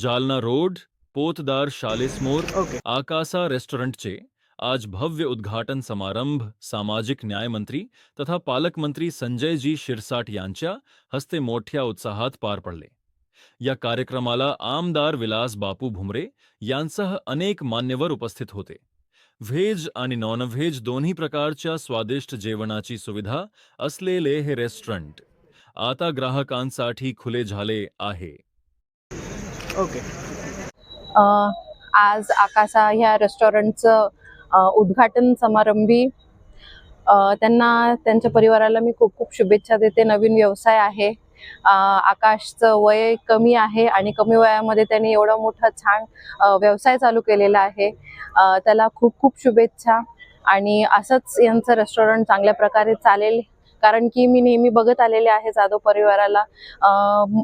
Jalna road Potdar शालेसमोर okay. Akasa रेस्टॉरंटचे आज भव्य उद्घाटन समारंभ सामाजिक न्याय मंत्री तथा पालकमंत्री संजयजी शिरसाट यांच्या हस्ते मोठ्या उत्साहात पार पडले. या कार्यक्रमाला आमदार विलास बापू भुमरे यांसह अनेक मान्यवर उपस्थित होते. व्हेज आणि नॉन व्हेज दोन्ही प्रकारच्या स्वादिष्ट जेवणाची सुविधा असलेले हे रेस्टॉरंट आता ग्राहकांसाठी खुले झाले आहे. ओके. आज आकाशा ह्या रेस्टॉरंटचं उद्घाटन समारंभी. त्यांना त्यांच्या परिवाराला मी खूप खूप शुभेच्छा देते. नवीन व्यवसाय आहे. आकाशचं वय कमी आहे आणि कमी वयामध्ये त्यांनी एवढा मोठा छान व्यवसाय चालू केलेला आहे. त्याला खूप खूप शुभेच्छा. आणि असंच यांचं रेस्टॉरंट चांगल्या प्रकारे चालेल. कारण की मी नेहमी बघत आलेले आहे जाधव परिवाराला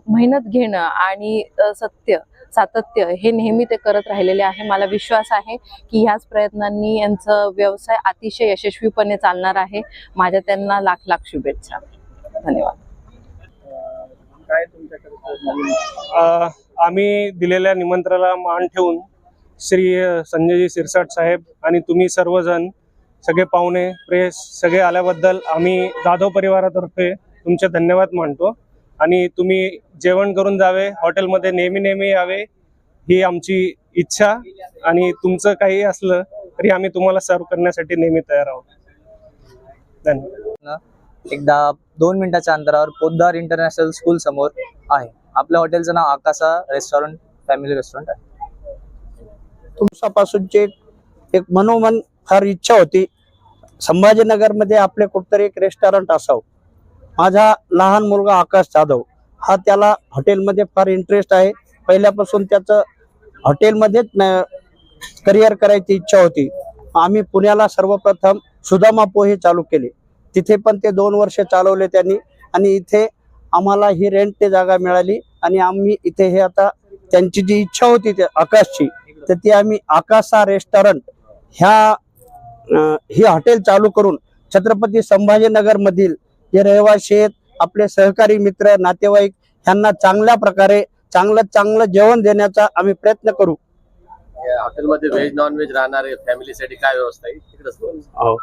मेहनत घेणं आणि सत्य सातत्य हे नेहमी ते करत राहिलेले आहे. मला विश्वास आहे की ह्याच प्रयत्नांनी यांचं व्यवसाय अतिशय यशस्वीपणे चालणार आहे. माझ्या त्यांना लाख लाख शुभेच्छा. धन्यवाद. तुमच्याकडे आम्ही दिलेल्या निमंत्रणाला मान ठेवून श्री संजयजी सिरसाट साहेब आणि तुम्ही सर्वजण सगळे पाहुणे प्रेस सगळे आल्याबद्दल आम्ही जाधव परिवारातर्फे तुमचे धन्यवाद मानतो. आणि तुम्ही जेवण करून जावे हॉटेलमध्ये नेहमी नेहमी यावे ही आमची इच्छा. आणि तुमचं काही असलं तरी आम्ही तुम्हाला सर्व करण्यासाठी नेहमी तयार आहोत. धन्यवाद. एकदा दोन मिनिटाच्या अंतरावर पोद्दार इंटरनॅशनल स्कूल समोर आहे. आपल्या हॉटेलचं नाव आकाशा रेस्टॉरंट फॅमिली रेस्टॉरंट आहे. दिवसापासूनची एक एक मनोमन फार इच्छा होती. संभाजीनगरमध्ये आपले कुठतरी एक रेस्टॉरंट असावं. माझा लहान मुलगा आकाश जाधव हा त्याला हॉटेलमध्ये फार इंटरेस्ट आहे. पहिल्यापासून त्याचं हॉटेलमध्येच करिअर करायची इच्छा होती. आम्ही पुण्याला सर्वप्रथम सुदामा पोहे चालू केले. तिथे पण ते दोन वर्ष चालवले त्यांनी आणि इथे आम्हाला ही रेंट ते जागा मिळाली आणि आम्ही इथे हे आता त्यांची जी इच्छा होती त्या आकाशची तर ती आम्ही आकाशा रेस्टॉरंट ह्या ही हॉटेल चालू करून छत्रपती संभाजीनगर मधील जे रहिवासी आहेत आपले सहकारी मित्र नातेवाईक ह्यांना चांगल्या प्रकारे चांगलं चांगलं जेवण देण्याचा आम्ही प्रयत्न करू. या हॉटेलमध्ये व्हेज नॉन व्हेज राहणारे फॅमिलीसाठी काय व्यवस्था आहे? बोला.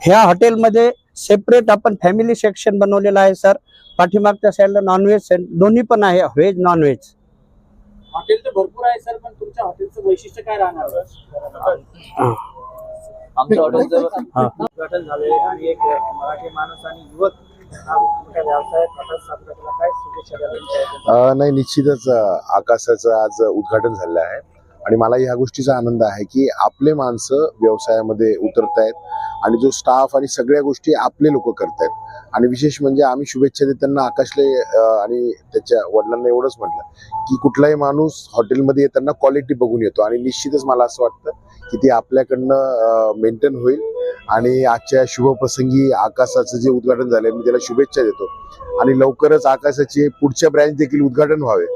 ह्या हॉटेलमध्ये सेपरेट आपण फॅमिली सेक्शन बनवलेलं आहे सर पाठीमागच्या साईडला नॉनव्हेज दोन्ही पण आहे व्हेज नॉनव्हेज हॉटेल तर भरपूर आहे सर पण तुमच्या हॉटेलचं वैशिष्ट्य काय राहणार? आमचं उद्घाटन झाले आणि एक मराठी माणूस आणि युवक नाही निश्चितच आकाशाचं आज उद्घाटन झालं आहे. आणि मला ह्या गोष्टीचा आनंद आहे की आपले माणसं व्यवसायामध्ये उतरत आहेत आणि जो स्टाफ आणि सगळ्या गोष्टी आपले लोक करतायत. आणि विशेष म्हणजे आम्ही शुभेच्छा देताना आकाशले आणि त्याच्या वडिलांना एवढंच म्हटलं की कुठलाही माणूस हॉटेलमध्ये येताना क्वालिटी बघून येतो. आणि निश्चितच मला असं वाटतं की ते आपल्याकडनं मेंटेन होईल. आणि आजच्या शुभप्रसंगी आकाशाचं जे उद्घाटन झालंय मी त्याला शुभेच्छा देतो. आणि लवकरच आकाशाचे पुढच्या ब्रँच देखील उद्घाटन व्हावे.